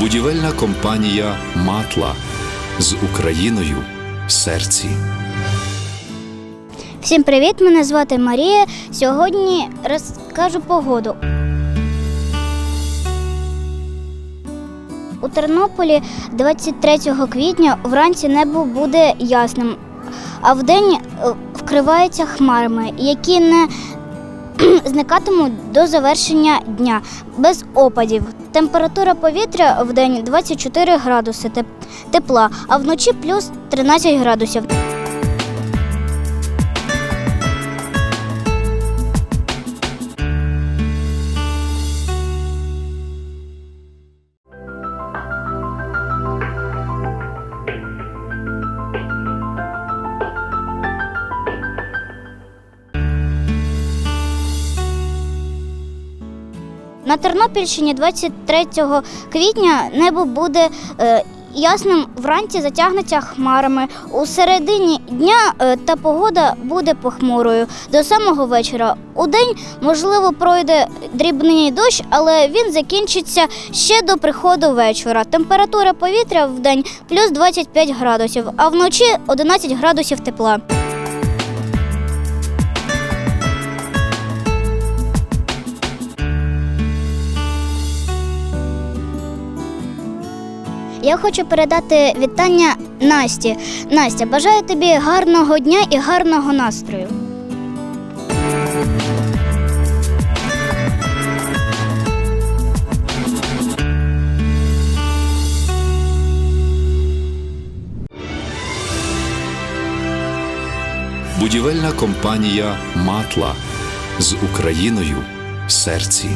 Будівельна компанія Матла з Україною в серці. Всім привіт! Мене звати Марія. Сьогодні розкажу погоду. У Тернополі 23 квітня вранці небо буде ясним, а вдень е, вкривається хмарами, які не зникатимуть до завершення дня без опадів. Температура повітря в день 24 градуси теп- тепла, а вночі плюс 13 градусів. На Тернопільщині 23 квітня небо буде е, ясним, вранці затягнеться хмарами. У середині дня е, та погода буде похмурою до самого вечора. У день, можливо, пройде дрібний дощ, але він закінчиться ще до приходу вечора. Температура повітря в день плюс 25 градусів, а вночі 11 градусів тепла. Я хочу передати вітання Насті. Настя, бажаю тобі гарного дня і гарного настрою. Будівельна компанія Матла з Україною в серці.